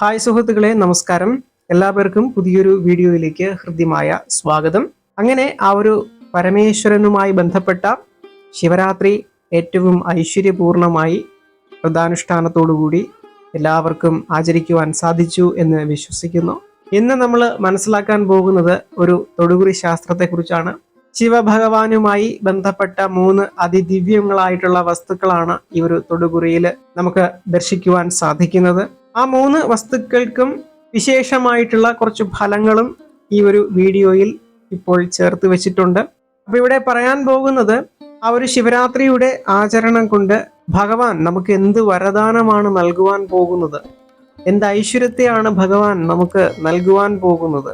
Hi സുഹൃത്തുക്കളെ നമസ്കാരം. എല്ലാവർക്കും പുതിയൊരു വീഡിയോയിലേക്ക് ഹൃദ്യമായ സ്വാഗതം. അങ്ങനെ ആ ഒരു പരമേശ്വരനുമായി ബന്ധപ്പെട്ട ശിവരാത്രി ഏറ്റവും ഐശ്വര്യപൂർണമായി വ്രതാനുഷ്ഠാനത്തോടുകൂടി എല്ലാവർക്കും ആചരിക്കുവാൻ സാധിച്ചു എന്ന് വിശ്വസിക്കുന്നു. ഇന്ന് നമ്മൾ മനസ്സിലാക്കാൻ പോകുന്നത് ഒരു തൊടുകുറി ശാസ്ത്രത്തെക്കുറിച്ചാണ്. ശിവഭഗവാനുമായി ബന്ധപ്പെട്ട മൂന്ന് അതിദിവ്യങ്ങളായിട്ടുള്ള വസ്തുക്കളാണ് ഈ ഒരു തൊടുകുറിയിൽ നമുക്ക് ദർശിക്കുവാൻ സാധിക്കുന്നത്. ആ മൂന്ന് വസ്തുക്കൾക്കും വിശേഷമായിട്ടുള്ള കുറച്ച് ഫലങ്ങളും ഈ ഒരു വീഡിയോയിൽ ഇപ്പോൾ ചേർത്ത് വെച്ചിട്ടുണ്ട്. അപ്പൊ ഇവിടെ പറയാൻ പോകുന്നത് ആ ഒരു ശിവരാത്രിയുടെ ആചരണം കൊണ്ട് ഭഗവാൻ നമുക്ക് എന്ത് വരദാനമാണ് നൽകുവാൻ പോകുന്നത്? എന്ത് ഐശ്വര്യത്തെയാണ് ഭഗവാൻ നമുക്ക് നൽകുവാൻ പോകുന്നത്?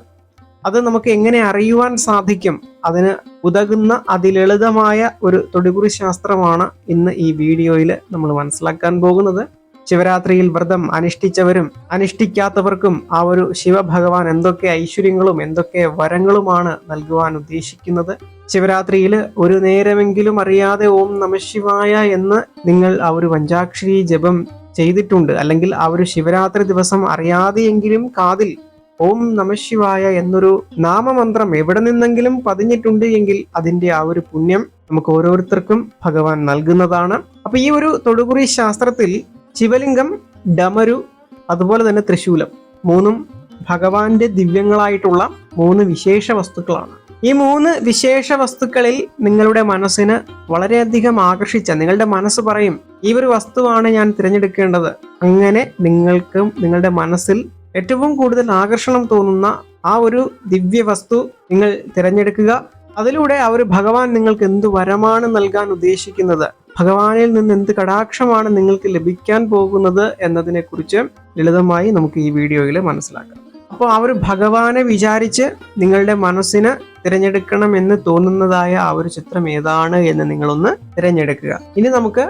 അത് നമുക്ക് എങ്ങനെ അറിയുവാൻ സാധിക്കും? അതിന് ഉതകുന്ന അതിലളിതമായ ഒരു തൊടുകുറി ശാസ്ത്രമാണ് ഇന്ന് ഈ വീഡിയോയിൽ നമ്മൾ മനസ്സിലാക്കാൻ പോകുന്നത്. ശിവരാത്രിയിൽ വ്രതം അനുഷ്ഠിച്ചവരും അനുഷ്ഠിക്കാത്തവർക്കും ആ ഒരു ശിവഭഗവാൻ എന്തൊക്കെ ഐശ്വര്യങ്ങളും എന്തൊക്കെ വരങ്ങളുമാണ് നൽകുവാൻ ഉദ്ദേശിക്കുന്നത്? ശിവരാത്രിയിൽ ഒരു നേരമെങ്കിലും അറിയാതെ ഓം നമശിവായ എന്ന് നിങ്ങൾ ആ ഒരു പഞ്ചാക്ഷരി ജപം ചെയ്തിട്ടുണ്ട്. അല്ലെങ്കിൽ ആ ഒരു ശിവരാത്രി ദിവസം അറിയാതെയെങ്കിലും കാതിൽ ഓം നമശിവായ എന്നൊരു നാമമന്ത്രം എവിടെ നിന്നെങ്കിലും പതിഞ്ഞിട്ടുണ്ട് എങ്കിൽ അതിന്റെ ആ ഒരു പുണ്യം നമുക്ക് ഓരോരുത്തർക്കും ഭഗവാൻ നൽകുന്നതാണ്. അപ്പൊ ഈ ഒരു തൊടുകുറി ശാസ്ത്രത്തിൽ ശിവലിംഗം ഡമരു അതുപോലെ തന്നെ തൃശൂലം മൂന്നും ഭഗവാന്റെ ദിവ്യങ്ങളായിട്ടുള്ള മൂന്ന് വിശേഷ വസ്തുക്കളാണ്. ഈ മൂന്ന് വിശേഷ വസ്തുക്കളിൽ നിങ്ങളുടെ മനസ്സിന് വളരെയധികം ആകർഷിച്ച നിങ്ങളുടെ മനസ്സ് പറയും ഈ ഒരു വസ്തുവാണ് ഞാൻ തിരഞ്ഞെടുക്കേണ്ടത്. അങ്ങനെ നിങ്ങൾക്കും നിങ്ങളുടെ മനസ്സിൽ ഏറ്റവും കൂടുതൽ ആകർഷണം തോന്നുന്ന ആ ഒരു ദിവ്യ വസ്തു നിങ്ങൾ തിരഞ്ഞെടുക്കുക. അതിലൂടെ ആ ഒരു ഭഗവാൻ നിങ്ങൾക്ക് എന്ത് വരമാണ് നൽകാൻ ഉദ്ദേശിക്കുന്നത്? ഭഗവാനിൽ നിന്ന് എന്ത് കടാക്ഷമാണ് നിങ്ങൾക്ക് ലഭിക്കാൻ പോകുന്നത് എന്നതിനെ കുറിച്ച് ലളിതമായി നമുക്ക് ഈ വീഡിയോയിൽ മനസ്സിലാക്കാം. അപ്പോൾ ആ ഒരു ഭഗവാനെ വിചാരിച്ച് നിങ്ങളുടെ മനസ്സിന് തിരഞ്ഞെടുക്കണം എന്ന് തോന്നുന്നതായ ആ ഒരു ചിത്രം ഏതാണ് എന്ന് നിങ്ങളൊന്ന് തിരഞ്ഞെടുക്കുക. ഇനി നമുക്ക്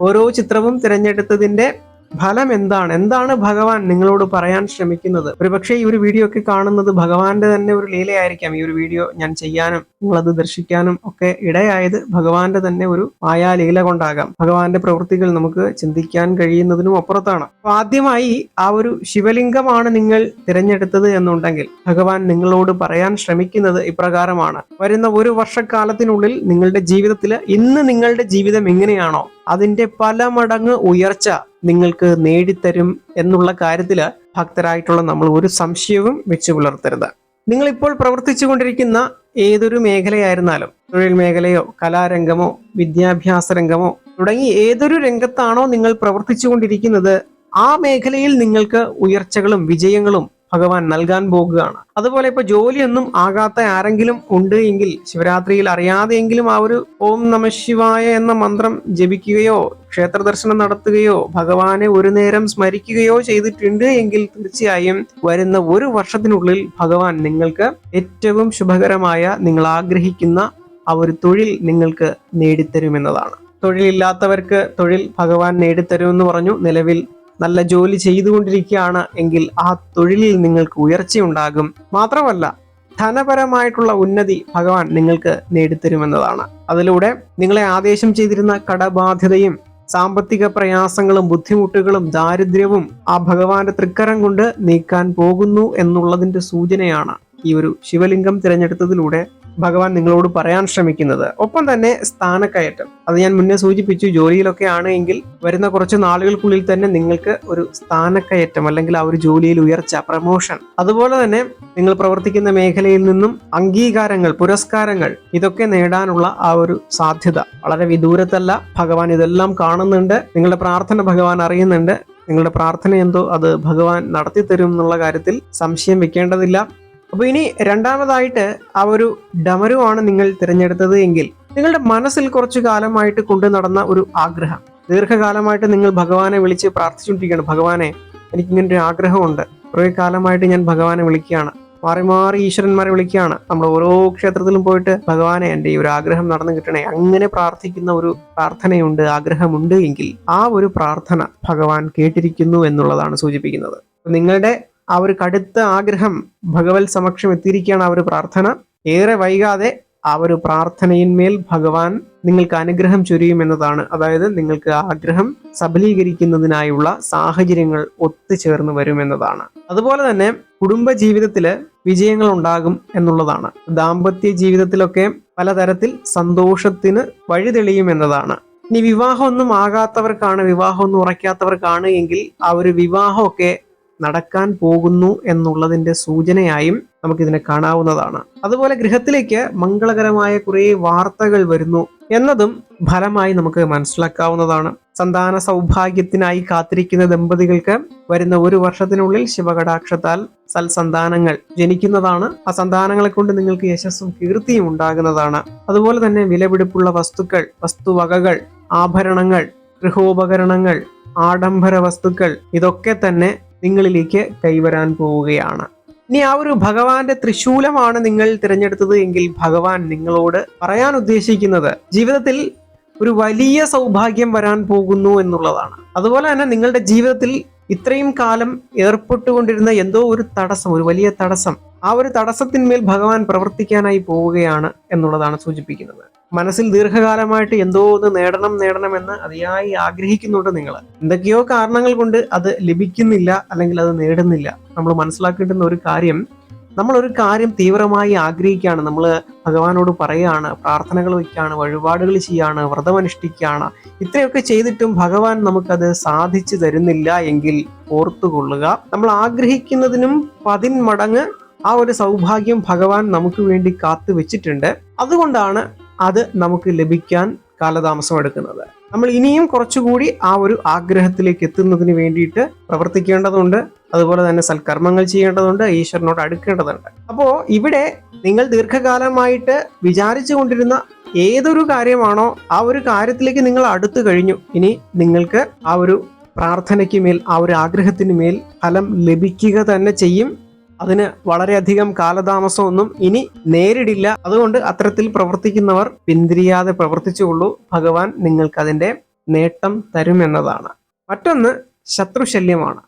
ഓരോ ചിത്രവും തിരഞ്ഞെടുത്തതിന്റെ ഫലം എന്താണ്? എന്താണ് ഭഗവാൻ നിങ്ങളോട് പറയാൻ ശ്രമിക്കുന്നത്? ഒരുപക്ഷെ ഈ ഒരു വീഡിയോ ഒക്കെ കാണുന്നത് ഭഗവാന്റെ തന്നെ ഒരു ലീലയായിരിക്കാം. ഈ ഒരു വീഡിയോ ഞാൻ ചെയ്യാനും നിങ്ങളത് ദർശിക്കാനും ഒക്കെ ഇടയായത് ഭഗവാന്റെ തന്നെ ഒരു മായാലീല കൊണ്ടാകാം. ഭഗവാന്റെ പ്രവൃത്തികൾ നമുക്ക് ചിന്തിക്കാൻ കഴിയുന്നതിനും അപ്പുറത്താണ്. അപ്പൊ ആദ്യമായി ആ ഒരു ശിവലിംഗമാണ് നിങ്ങൾ തിരഞ്ഞെടുത്തത് എന്നുണ്ടെങ്കിൽ ഭഗവാൻ നിങ്ങളോട് പറയാൻ ശ്രമിക്കുന്നത് ഇപ്രകാരമാണ്. വരുന്ന ഒരു വർഷക്കാലത്തിനുള്ളിൽ നിങ്ങളുടെ ജീവിതത്തിൽ ഇന്ന് നിങ്ങളുടെ ജീവിതം എങ്ങനെയാണോ അതിന്റെ പല മടങ്ങ് ഉയർച്ച നിങ്ങൾക്ക് നേടിത്തരും എന്നുള്ള കാര്യത്തിൽ ഭക്തരായിട്ടുള്ള നമ്മൾ ഒരു സംശയവും വെച്ച് പുലർത്തരുത്. നിങ്ങൾ ഇപ്പോൾ പ്രവർത്തിച്ചു കൊണ്ടിരിക്കുന്ന ഏതൊരു മേഖലയായിരുന്നാലും തൊഴിൽ മേഖലയോ കലാരംഗമോ വിദ്യാഭ്യാസ രംഗമോ തുടങ്ങി ഏതൊരു രംഗത്താണോ നിങ്ങൾ പ്രവർത്തിച്ചു കൊണ്ടിരിക്കുന്നത് ആ മേഖലയിൽ നിങ്ങൾക്ക് ഉയർച്ചകളും വിജയങ്ങളും ഭഗവാൻ നൽകാൻ പോകുകയാണ്. അതുപോലെ ഇപ്പൊ ജോലിയൊന്നും ആകാത്ത ആരെങ്കിലും ഉണ്ട് എങ്കിൽ ശിവരാത്രിയിൽ അറിയാതെയെങ്കിലും ആ ഒരു ഓം നമശിവായ എന്ന മന്ത്രം ജപിക്കുകയോ ക്ഷേത്ര ദർശനം നടത്തുകയോ ഭഗവാനെ ഒരു നേരം സ്മരിക്കുകയോ ചെയ്തിട്ടുണ്ട് എങ്കിൽ തീർച്ചയായും വരുന്ന ഒരു വർഷത്തിനുള്ളിൽ ഭഗവാൻ നിങ്ങൾക്ക് ഏറ്റവും ശുഭകരമായ നിങ്ങൾ ആഗ്രഹിക്കുന്ന ആ ഒരു തൊഴിൽ നിങ്ങൾക്ക് നേടിത്തരുമെന്നതാണ് തൊഴിലില്ലാത്തവർക്ക് തൊഴിൽ ഭഗവാൻ നേടിത്തരുമെന്ന് പറഞ്ഞു. നിലവിൽ നല്ല ജോലി ചെയ്തുകൊണ്ടിരിക്കുകയാണ് എങ്കിൽ ആ തൊഴിലിൽ നിങ്ങൾക്ക് ഉയർച്ചയുണ്ടാകും മാത്രമല്ല ധനപരമായിട്ടുള്ള ഉന്നതി ഭഗവാൻ നിങ്ങൾക്ക് നേടിത്തരുമെന്നതാണ്. അതിലൂടെ നിങ്ങളെ ആദേശം ചെയ്തിരുന്ന കടബാധ്യതയും സാമ്പത്തിക പ്രയാസങ്ങളും ബുദ്ധിമുട്ടുകളും ദാരിദ്ര്യവും ആ ഭഗവാന്റെ തൃക്കരം കൊണ്ട് നീക്കാൻ പോകുന്നു എന്നുള്ളതിന്റെ സൂചനയാണ് ഈ ഒരു ശിവലിംഗം തിരഞ്ഞെടുത്തതിലൂടെ ഭഗവാൻ നിങ്ങളോട് പറയാൻ ശ്രമിക്കുന്നത്. ഒപ്പം തന്നെ സ്ഥാനക്കയറ്റം. അത് ഞാൻ മുന്നേ സൂചിപ്പിച്ചു ജോലിയിലൊക്കെ ആണ് എങ്കിൽ വരുന്ന കുറച്ച് നാളുകൾക്കുള്ളിൽ തന്നെ നിങ്ങൾക്ക് ഒരു സ്ഥാനക്കയറ്റം അല്ലെങ്കിൽ ആ ഒരു ജോലിയിൽ ഉയർച്ച പ്രമോഷൻ അതുപോലെ തന്നെ നിങ്ങൾ പ്രവർത്തിക്കുന്ന മേഖലയിൽ നിന്നും അംഗീകാരങ്ങൾ പുരസ്കാരങ്ങൾ ഇതൊക്കെ നേടാനുള്ള ആ ഒരു സാധ്യത. വളരെ വിദൂരത്തല്ല. ഭഗവാൻ ഇതെല്ലാം കാണുന്നുണ്ട്. നിങ്ങളുടെ പ്രാർത്ഥന ഭഗവാൻ അറിയുന്നുണ്ട്. നിങ്ങളുടെ പ്രാർത്ഥന എന്തോ അത് ഭഗവാൻ നടത്തി തരും എന്നുള്ള കാര്യത്തിൽ സംശയം വെക്കേണ്ടതില്ല. അപ്പൊ ഇനി രണ്ടാമതായിട്ട് ആ ഒരു ഡമരുവാണ് നിങ്ങൾ തിരഞ്ഞെടുത്തത് എങ്കിൽ നിങ്ങളുടെ മനസ്സിൽ കുറച്ചു കാലമായിട്ട് കൊണ്ടു നടന്ന ഒരു ആഗ്രഹം. ദീർഘകാലമായിട്ട് നിങ്ങൾ ഭഗവാനെ വിളിച്ച് പ്രാർത്ഥിച്ചുകൊണ്ടിരിക്കുകയാണ്. ഭഗവാനെ എനിക്കിങ്ങനെ ഒരു ആഗ്രഹമുണ്ട്. കുറേ കാലമായിട്ട് ഞാൻ ഭഗവാനെ വിളിക്കുകയാണ്. മാറി മാറി ഈശ്വരന്മാരെ വിളിക്കുകയാണ്. നമ്മൾ ഓരോ ക്ഷേത്രത്തിലും പോയിട്ട് ഭഗവാനെ എന്റെ ഈ ഒരു ആഗ്രഹം നടന്നു കിട്ടണേ. അങ്ങനെ പ്രാർത്ഥിക്കുന്ന ഒരു പ്രാർത്ഥനയുണ്ട് ആഗ്രഹമുണ്ട് എങ്കിൽ ആ ഒരു പ്രാർത്ഥന ഭഗവാൻ കേട്ടിരിക്കുന്നു എന്നുള്ളതാണ് സൂചിപ്പിക്കുന്നത്. നിങ്ങളുടെ ആ ഒരു കടുത്ത ആഗ്രഹം ഭഗവത് സമക്ഷം എത്തിയിരിക്കുകയാണ് ആ ഒരു പ്രാർത്ഥന. ഏറെ വൈകാതെ ആ ഒരു പ്രാർത്ഥനയിന്മേൽ ഭഗവാൻ നിങ്ങൾക്ക് അനുഗ്രഹം ചൊരിയും ചൊരിയുമെന്നതാണ് അതായത് നിങ്ങൾക്ക് ആഗ്രഹം സബലീകരിക്കുന്നതിനായുള്ള സാഹചര്യങ്ങൾ ഒത്തുചേർന്ന് വരുമെന്നതാണ് അതുപോലെ തന്നെ കുടുംബ ജീവിതത്തിൽ വിജയങ്ങൾ ഉണ്ടാകും എന്നുള്ളതാണ്. ദാമ്പത്യ ജീവിതത്തിലൊക്കെ പലതരത്തിൽ സന്തോഷത്തിന് വഴി എന്നതാണ്. ഇനി വിവാഹമൊന്നും ആകാത്തവർക്കാണ് വിവാഹമൊന്നും ഉറയ്ക്കാത്തവർക്കാണ് എങ്കിൽ ആ ഒരു വിവാഹമൊക്കെ നടക്കാൻ പോകുന്നു എന്നുള്ളതിന്റെ സൂചനയായും നമുക്കിതിനെ കാണാവുന്നതാണ്. അതുപോലെ ഗൃഹത്തിലേക്ക് മംഗളകരമായ കുറേ വാർത്തകൾ വരുന്നു എന്നതും ഫലമായി നമുക്ക് മനസ്സിലാക്കാവുന്നതാണ്. സന്താന സൗഭാഗ്യത്തിനായി കാത്തിരിക്കുന്ന ദമ്പതികൾക്ക് വരുന്ന ഒരു വർഷത്തിനുള്ളിൽ ശിവകടാക്ഷത്താൽ സൽസന്താനങ്ങൾ ജനിക്കുന്നതാണ്. ആ സന്താനങ്ങളെ കൊണ്ട് നിങ്ങൾക്ക് യശസ്സും കീർത്തിയും ഉണ്ടാകുന്നതാണ്. അതുപോലെ തന്നെ വിലപിടിപ്പുള്ള വസ്തുക്കൾ വസ്തുവകകൾ ആഭരണങ്ങൾ ഗൃഹോപകരണങ്ങൾ ആഡംബര വസ്തുക്കൾ ഇതൊക്കെ തന്നെ നിങ്ങളിലേക്ക് കൈവരാൻ പോവുകയാണ്. ഇനി ആ ഒരു ഭഗവാന്റെ ത്രിശൂലമാണ് നിങ്ങൾ തിരഞ്ഞെടുത്തത് എങ്കിൽ ഭഗവാൻ നിങ്ങളോട് പറയാൻ ഉദ്ദേശിക്കുന്നത് ജീവിതത്തിൽ ഒരു വലിയ സൗഭാഗ്യം വരാൻ പോകുന്നു എന്നുള്ളതാണ്. അതുപോലെ തന്നെ നിങ്ങളുടെ ജീവിതത്തിൽ ഇത്രയും കാലം ഏർപ്പെട്ടുകൊണ്ടിരുന്ന എന്തോ ഒരു തടസ്സം ഒരു വലിയ തടസ്സം ആ ഒരു തടസ്സത്തിന്മേൽ ഭഗവാൻ പ്രവർത്തിക്കാനായി പോവുകയാണ് എന്നുള്ളതാണ് സൂചിപ്പിക്കുന്നത്. മനസ്സിൽ ദീർഘകാലമായിട്ട് എന്തോ ഒന്ന് നേടണം നേടണമെന്ന് അതിയായി ആഗ്രഹിക്കുന്നുണ്ട് നിങ്ങൾ. എന്തൊക്കെയോ കാരണങ്ങൾ കൊണ്ട് അത് ലഭിക്കുന്നില്ല അല്ലെങ്കിൽ അത് നേടുന്നില്ല. നമ്മൾ മനസ്സിലാക്കേണ്ടുന്ന ഒരു കാര്യം നമ്മൾ ഒരു കാര്യം തീവ്രമായി ആഗ്രഹിക്കുകയാണ്. നമ്മൾ ഭഗവാനോട് പറയുകയാണ് പ്രാർത്ഥനകൾ വയ്ക്കുകയാണ് വഴിപാടുകൾ ചെയ്യാണ് വ്രതമനുഷ്ഠിക്കുകയാണ് ഇത്രയൊക്കെ ചെയ്തിട്ടും ഭഗവാൻ നമുക്കത് സാധിച്ചു തരുന്നില്ല എങ്കിൽ ഓർത്തുകൊള്ളുക. നമ്മൾ ആഗ്രഹിക്കുന്നതിനും പതിന്മടങ്ങ് ആ ഒരു സൗഭാഗ്യം ഭഗവാൻ നമുക്ക് വേണ്ടി കാത്തു വെച്ചിട്ടുണ്ട് അതുകൊണ്ടാണ് അത് നമുക്ക് ലഭിക്കാൻ കാലതാമസം എടുക്കുന്നത്. നമ്മൾ ഇനിയും കുറച്ചുകൂടി ആ ഒരു ആഗ്രഹത്തിലേക്ക് എത്തുന്നതിന് വേണ്ടിയിട്ട് പ്രവർത്തിക്കേണ്ടതുണ്ട്. അതുപോലെ തന്നെ സൽക്കർമ്മങ്ങൾ ചെയ്യേണ്ടതുണ്ട്. ഈശ്വരനോട് അടുക്കേണ്ടതുണ്ട്. അപ്പോൾ ഇവിടെ നിങ്ങൾ ദീർഘകാലമായിട്ട് വിചാരിച്ചു കൊണ്ടിരുന്ന ഏതൊരു കാര്യമാണോ ആ ഒരു കാര്യത്തിലേക്ക് നിങ്ങൾ അടുത്തു കഴിഞ്ഞു. ഇനി നിങ്ങൾക്ക് ആ ഒരു പ്രാർത്ഥനയ്ക്ക് മേൽ ആ ഒരു ആഗ്രഹത്തിന് മേൽ ഫലം ലഭിക്കുക തന്നെ ചെയ്യും. അതിന് വളരെയധികം കാലതാമസമൊന്നും ഇനി നേരിടില്ല. അതുകൊണ്ട് അത്തരത്തിൽ പ്രവർത്തിക്കുന്നവർ പിന്തിരിയാതെ പ്രവർത്തിച്ചുകൊള്ളൂ. ഭഗവാൻ നിങ്ങൾക്ക് അതിന്റെ നേട്ടം തരുമെന്നതാണ്. മറ്റൊന്ന് ശത്രുശല്യമാണ്.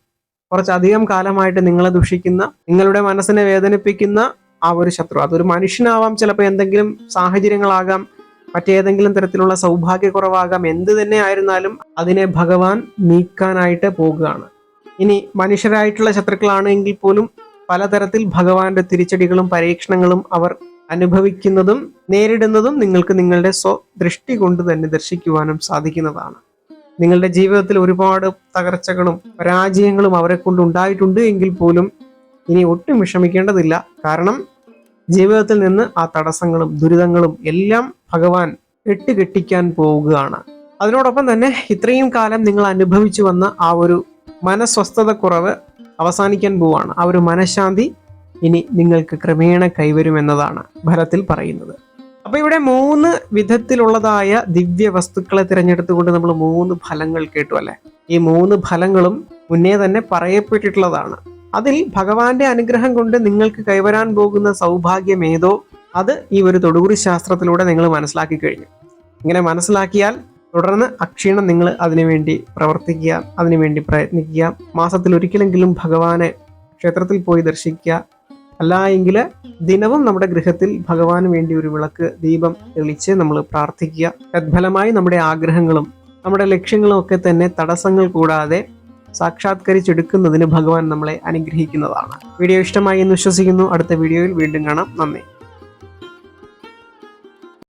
കുറച്ചധികം കാലമായിട്ട് നിങ്ങളെ ദുഷിക്കുന്ന നിങ്ങളുടെ മനസ്സിനെ വേദനിപ്പിക്കുന്ന ആ ഒരു ശത്രു. അതൊരു മനുഷ്യനാവാം ചിലപ്പോൾ എന്തെങ്കിലും സാഹചര്യങ്ങളാകാം മറ്റേതെങ്കിലും തരത്തിലുള്ള സൗഭാഗ്യക്കുറവാകാം എന്ത് തന്നെ ആയിരുന്നാലും അതിനെ ഭഗവാൻ നീക്കാനായിട്ട് പോകുകയാണ്. ഇനി മനുഷ്യരായിട്ടുള്ള ശത്രുക്കളാണെങ്കിൽ പോലും പലതരത്തിൽ ഭഗവാന്റെ തിരിച്ചടികളും പരീക്ഷണങ്ങളും അവർ അനുഭവിക്കുന്നതും നേരിടുന്നതും നിങ്ങൾക്ക് നിങ്ങളുടെ സ്വദൃഷ്ടി കൊണ്ട് തന്നെ ദർശിക്കുവാനും സാധിക്കുന്നതാണ്. നിങ്ങളുടെ ജീവിതത്തിൽ ഒരുപാട് തകർച്ചകളും പരാജയങ്ങളും അവരെ കൊണ്ട് ഉണ്ടായിട്ടുണ്ട് എങ്കിൽ പോലും ഇനി ഒട്ടും വിഷമിക്കേണ്ടതില്ല. കാരണം ജീവിതത്തിൽ നിന്ന് ആ തടസ്സങ്ങളും ദുരിതങ്ങളും എല്ലാം ഭഗവാൻ കെട്ടുകെട്ടിക്കാൻ പോവുകയാണ്. അതിനോടൊപ്പം തന്നെ ഇത്രയും കാലം നിങ്ങൾ അനുഭവിച്ചു വന്ന ആ ഒരു മനസ്വസ്ഥത കുറവ് അവസാനിക്കാൻ പോവാണ്. ആ ഒരു മനഃശാന്തി ഇനി നിങ്ങൾക്ക് ക്രമേണ കൈവരുമെന്നതാണ് ഭരത്തിൽ പറയുന്നത്. അപ്പൊ ഇവിടെ മൂന്ന് വിധത്തിലുള്ളതായ ദിവ്യ വസ്തുക്കളെ തിരഞ്ഞെടുത്തുകൊണ്ട് നമ്മൾ മൂന്ന് ഫലങ്ങൾ കേട്ടു അല്ലെ? ഈ മൂന്ന് ഫലങ്ങളും മുന്നേ തന്നെ പറയപ്പെട്ടിട്ടുള്ളതാണ്. അതിൽ ഭഗവാന്റെ അനുഗ്രഹം കൊണ്ട് നിങ്ങൾക്ക് കൈവരാൻ പോകുന്ന സൗഭാഗ്യം ഏതോ അത് ഈ ഒരു തൊടുകുറി ശാസ്ത്രത്തിലൂടെ നിങ്ങൾ മനസ്സിലാക്കി കഴിഞ്ഞു. ഇങ്ങനെ മനസ്സിലാക്കിയാൽ തുടർന്ന് അക്ഷീണം നിങ്ങൾ അതിനുവേണ്ടി പ്രവർത്തിക്കുക അതിനുവേണ്ടി പ്രയത്നിക്കുക. മാസത്തിൽ ഒരിക്കലെങ്കിലും ഭഗവാനെ ക്ഷേത്രത്തിൽ പോയി ദർശിക്കുക. അല്ല എങ്കിൽ ദിനവും നമ്മുടെ ഗൃഹത്തിൽ ഭഗവാന് വേണ്ടി ഒരു വിളക്ക് ദീപം തെളിച്ച് നമ്മൾ പ്രാർത്ഥിക്കുക. തദ്ഫലമായി നമ്മുടെ ആഗ്രഹങ്ങളും നമ്മുടെ ലക്ഷ്യങ്ങളും ഒക്കെ തന്നെ തടസ്സങ്ങൾ കൂടാതെ സാക്ഷാത്കരിച്ചെടുക്കുന്നതിന് ഭഗവാൻ നമ്മളെ അനുഗ്രഹിക്കുന്നതാണ്. വീഡിയോ ഇഷ്ടമായി എന്ന് വിശ്വസിക്കുന്നു. അടുത്ത വീഡിയോയിൽ വീണ്ടും കാണാം. നന്ദി.